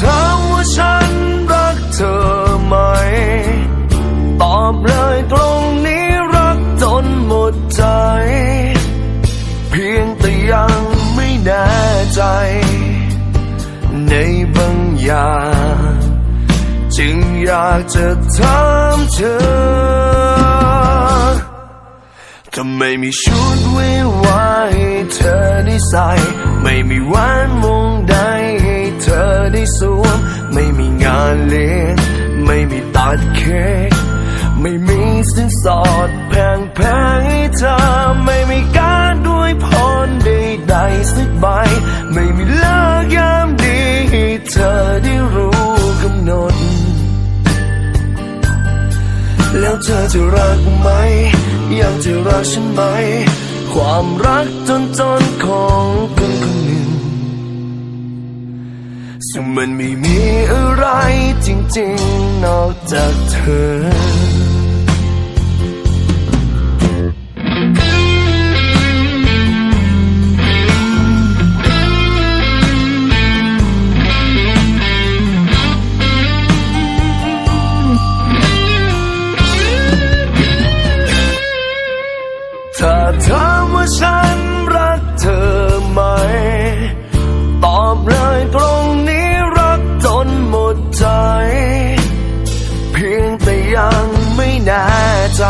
ถามว่าฉันรักเธอไหม ตอบเลยตรงนี้รักจนหมดใจ เพียงแต่ยังไม่แน่ใจ ในบางอย่างจึงอยากจะถามเธอทำไมมีชุดวิวาให้เธอได้ใส่ ไม่มีแหวันวงใด เธอได้สวม ไม่มีงานเลี้ยง ไม่มีตัดเค้กไม่มีสินสอดแพงแพงให้เธอ ไม่มีการด้วยพรใดๆสักใบ ไม่มีเลิกยามดีให้เธอได้รู้กำหนด แล้วเธอจะรักไหมยังจะรักฉันไหม ความรักจนจนของคนคน มันไม่มีอะไรจริงๆ นอกจากเธอ ยังไม่แน่ใจ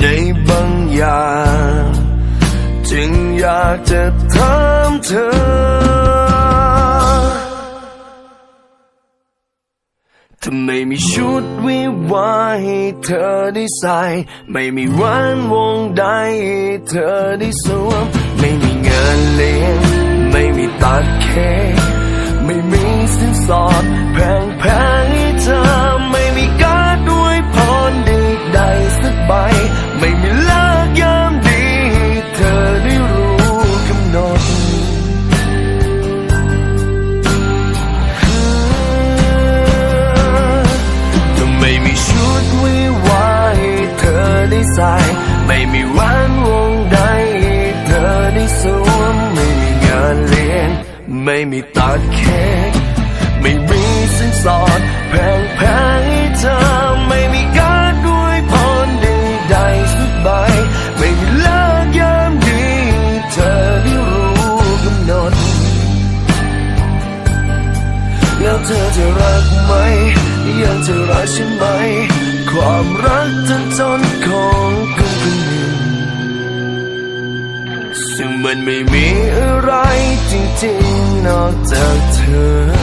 ในบางอย่างจึงอยากจะถามเธอ ทำไมมีชุดวิวาให้เธอได้ใส่ ไม่มีวันวงใดให้เธอได้สวม ไม่มีเงินเลี้ยง ได้ใส่ ไม่มีวันวงใดเธอได้สวมไม่มีงานเลี้ยงไม่มีตัดเค้กไม่มีสินสอดแพงแพงให้เธอไม่มีการด้วยพรใดๆสักใบไม่มีเลิกยามดีเธอได้รู้กำหนด แล้วเธอจะรักไหมยังจะรักฉันไหม ความรักจนจนของคนคนหนึ่งซึ่งมันไม่มีอะไรจริงๆนอกจากเธอ